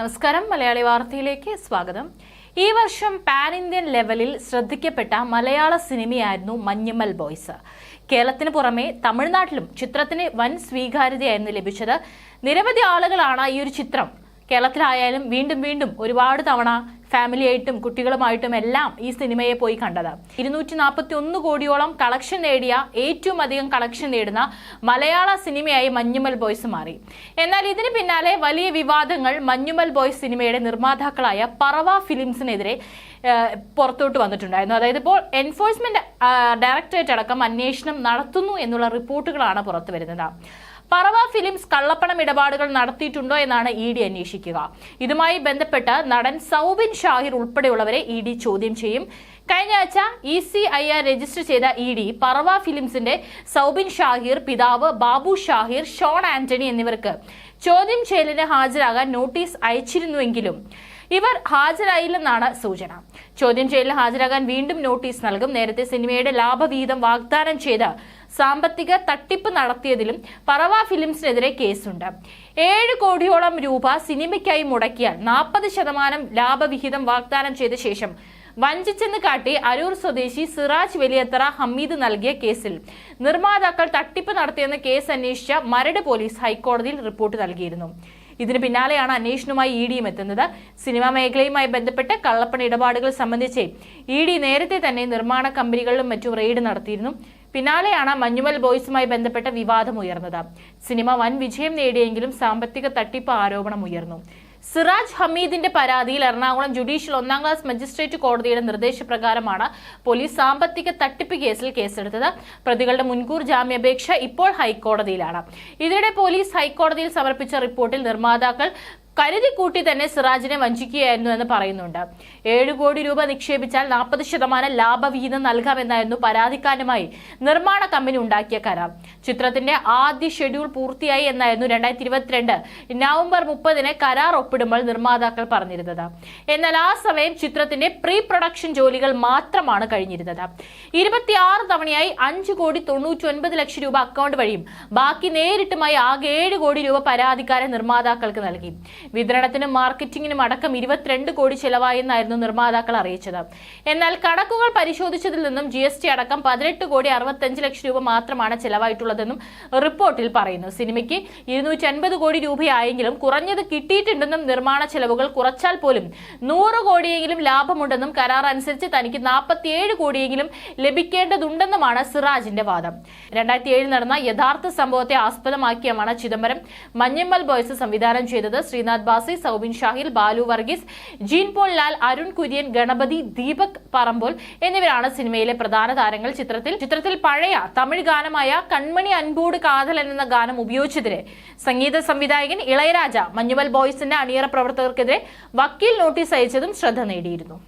നമസ്കാരം. മലയാളി വാർത്തയിലേക്ക് സ്വാഗതം. ഈ വർഷം പാൻ ഇന്ത്യൻ ലെവലിൽ ശ്രദ്ധിക്കപ്പെട്ട മലയാള സിനിമയായിരുന്നു മഞ്ഞുമൽ ബോയ്സ്. കേരളത്തിന് പുറമെ തമിഴ്നാട്ടിലും ചിത്രത്തിന് വൻ സ്വീകാര്യതയായിരുന്നു ലഭിച്ചത്. നിരവധി ആളുകളാണ് ഈ ഒരു ചിത്രം കേരളത്തിലായാലും വീണ്ടും വീണ്ടും ഒരുപാട് തവണ ഫാമിലിയായിട്ടും കുട്ടികളുമായിട്ടും എല്ലാം ഈ സിനിമയെ പോയി കണ്ടത്. ഇരുന്നൂറ്റി നാൽപ്പത്തി ഒന്ന് കോടിയോളം കളക്ഷൻ നേടിയ ഏറ്റവും അധികം കളക്ഷൻ നേടുന്ന മലയാള സിനിമയായി മഞ്ഞുമൽ ബോയ്സ് മാറി. എന്നാൽ ഇതിന് പിന്നാലെ വലിയ വിവാദങ്ങൾ മഞ്ഞുമൽ ബോയ്സ് സിനിമയുടെ നിർമ്മാതാക്കളായ പറവ ഫിലിംസിനെതിരെ പുറത്തോട്ട് വന്നിട്ടുണ്ടായിരുന്നു. അതായത് ഇപ്പോൾ എൻഫോഴ്സ്മെന്റ് ഡയറക്ടറേറ്റ് അടക്കം അന്വേഷണം നടത്തുന്നു എന്നുള്ള റിപ്പോർട്ടുകളാണ് പുറത്തു വരുന്നത് പറവ ഫിലിംസ് കള്ളപ്പണം ഇടപാടുകൾ നടത്തിയിട്ടുണ്ടോ എന്നാണ് ഇ ഡി അന്വേഷിക്കുക. ഇതുമായി ബന്ധപ്പെട്ട് നടൻ സൗബിൻ ഷാഹിർ ഉൾപ്പെടെയുള്ളവരെ ഇ ഡി ചോദ്യം ചെയ്യും. കഴിഞ്ഞ ആഴ്ച E C I R register ചെയ്ത ഇ ഡി പറവ ഫിലിംസിന്റെ സൗബിൻ ഷാഹിർ പിതാവ് ബാബു ഷാഹിർ ഷോൺ ആന്റണി എന്നിവർക്ക് ചോദ്യം ചെയ്യലിന് ഹാജരാകാൻ നോട്ടീസ് അയച്ചിരുന്നുവെങ്കിലും ഇവർ ഹാജരായില്ലെന്നാണ് സൂചന. ചോദ്യം ചെയ്യലിൽ ഹാജരാകാൻ വീണ്ടും നോട്ടീസ് നൽകും. നേരത്തെ സിനിമയുടെ ലാഭവിഹിതം വാഗ്ദാനം ചെയ്ത് സാമ്പത്തിക തട്ടിപ്പ് നടത്തിയതിലും പറവ ഫിലിംസിനെതിരെ കേസുണ്ട്. ഏഴ് കോടിയോളം രൂപ സിനിമയ്ക്കായി മുടക്കിയാൽ നാൽപ്പത് ശതമാനം ലാഭവിഹിതം വാഗ്ദാനം ചെയ്ത ശേഷം വഞ്ചിച്ചെന്ന് കാട്ടി അരൂർ സ്വദേശി സിറാജ് വലിയത്തറ ഹമീദ് നൽകിയ കേസിൽ. നിർമ്മാതാക്കൾ തട്ടിപ്പ് നടത്തിയെന്ന കേസ് അന്വേഷിച്ച മരട് പോലീസ് ഹൈക്കോടതിയിൽ റിപ്പോർട്ട് നൽകിയിരുന്നു. ഇതിന് പിന്നാലെയാണ് അന്വേഷണവുമായി ഇ ഡിയും എത്തുന്നത്. സിനിമാ മേഖലയുമായി ബന്ധപ്പെട്ട് കള്ളപ്പണ ഇടപാടുകൾ സംബന്ധിച്ച് ഇ ഡി നേരത്തെ തന്നെ നിർമ്മാണ കമ്പനികളിലും മറ്റും റെയ്ഡ് നടത്തിയിരുന്നു. പിന്നാലെയാണ് മഞ്ഞുമൽ ബോയ്സുമായി ബന്ധപ്പെട്ട വിവാദം ഉയർന്നത്. സിനിമ വൻ വിജയം നേടിയെങ്കിലും സാമ്പത്തിക തട്ടിപ്പ് ആരോപണം ഉയർന്നു. സിറാജ് ഹമീദിന്റെ പരാതിയിൽ എറണാകുളം ജുഡീഷ്യൽ ഒന്നാം ക്ലാസ് മജിസ്ട്രേറ്റ് കോടതിയുടെ നിർദ്ദേശപ്രകാരമാണ് പോലീസ് സാമ്പത്തിക തട്ടിപ്പ് കേസിൽ കേസെടുത്തത്. പ്രതികളുടെ മുൻകൂർ ജാമ്യാപേക്ഷ ഇപ്പോൾ ഹൈക്കോടതിയിലാണ്. ഇതിനിടെ പോലീസ് ഹൈക്കോടതിയിൽ സമർപ്പിച്ച റിപ്പോർട്ടിൽ നിർമ്മാതാക്കൾ കരുതിക്കൂട്ടി തന്നെ സിറാജിനെ വഞ്ചിക്കുകയായിരുന്നു എന്ന് പറയുന്നുണ്ട്. ഏഴ് കോടി രൂപ നിക്ഷേപിച്ചാൽ നാൽപ്പത് ശതമാനം ലാഭവിഹിതം നൽകാമെന്നായിരുന്നു പരാതിക്കാരനുമായി നിർമ്മാണ കമ്പനി ഉണ്ടാക്കിയ കരാർ. ചിത്രത്തിന്റെ ആദ്യ ഷെഡ്യൂൾ പൂർത്തിയായി എന്നായിരുന്നു രണ്ടായിരത്തി ഇരുപത്തിരണ്ട് നവംബർ മുപ്പതിന് കരാർ ഒപ്പിടുമ്പോൾ നിർമ്മാതാക്കൾ പറഞ്ഞിരുന്നത്. എന്നാൽ ആ സമയം ചിത്രത്തിന്റെ പ്രീ പ്രൊഡക്ഷൻ ജോലികൾ മാത്രമാണ് കഴിഞ്ഞിരുന്നത്. ഇരുപത്തിയാറ് തവണയായി അഞ്ച് കോടി തൊണ്ണൂറ്റി ഒൻപത് ലക്ഷം രൂപ അക്കൗണ്ട് വഴിയും ബാക്കി നേരിട്ടുമായി ആകെ ഏഴ് കോടി രൂപ പരാതിക്കാരൻ നിർമ്മാതാക്കൾക്ക് നൽകി. വിതരണത്തിനും മാർക്കറ്റിംഗിനും അടക്കം ഇരുപത്തിരണ്ട് കോടി ചെലവായെന്നായിരുന്നു നിർമ്മാതാക്കൾ അറിയിച്ചത്. എന്നാൽ കണക്കുകൾ പരിശോധിച്ചതിൽ നിന്നും ജി എസ് ടി അടക്കം പതിനെട്ട് കോടി അറുപത്തഞ്ച് ലക്ഷം രൂപ മാത്രമാണ് ചെലവായിട്ടുള്ളതെന്നും റിപ്പോർട്ടിൽ പറയുന്നു. സിനിമയ്ക്ക് ഇരുന്നൂറ്റി അൻപത് കോടി രൂപയായെങ്കിലും കുറഞ്ഞത് കിട്ടിയിട്ടുണ്ടെന്നും നിർമ്മാണ ചെലവുകൾ കുറച്ചാൽ പോലും നൂറ് കോടിയെങ്കിലും ലാഭമുണ്ടെന്നും കരാർ അനുസരിച്ച് തനിക്ക് നാൽപ്പത്തിയേഴ് കോടിയെങ്കിലും ലഭിക്കേണ്ടതുണ്ടെന്നുമാണ് സിറാജിന്റെ വാദം. രണ്ടായിരത്തി ഏഴിൽ നടന്ന യഥാർത്ഥ സംഭവത്തെ ആസ്പദമാക്കിയാണ് ചിദംബരം മഞ്ഞമ്മൽ ബോയ്സ് സംവിധാനം ചെയ്തത്. ശ്രീനാഥ് ബാസി സൗബിൻ ഷാഹിൽ ബാലു വർഗീസ് ജീൻ പോൾ ലാൽ അരുൺ കുര്യൻ ഗണപതി ദീപക് പറമ്പോൾ എന്നിവരാണ് സിനിമയിലെ പ്രധാന താരങ്ങൾ. ചിത്രത്തിൽ ചിത്രത്തിൽ പഴയ തമിഴ് ഗാനമായ കൺമണി അൻപൂട് കാതൽ എന്ന ഗാനം ഉപയോഗിച്ചതിന് സംഗീത സംവിധായകൻ ഇളയരാജ മഞ്ഞുമൽ ബോയ്സിന്റെ അണിയറ പ്രവർത്തകർക്കെതിരെ വക്കീൽ നോട്ടീസ് അയച്ചതും ശ്രദ്ധ നേടിയിരുന്നു.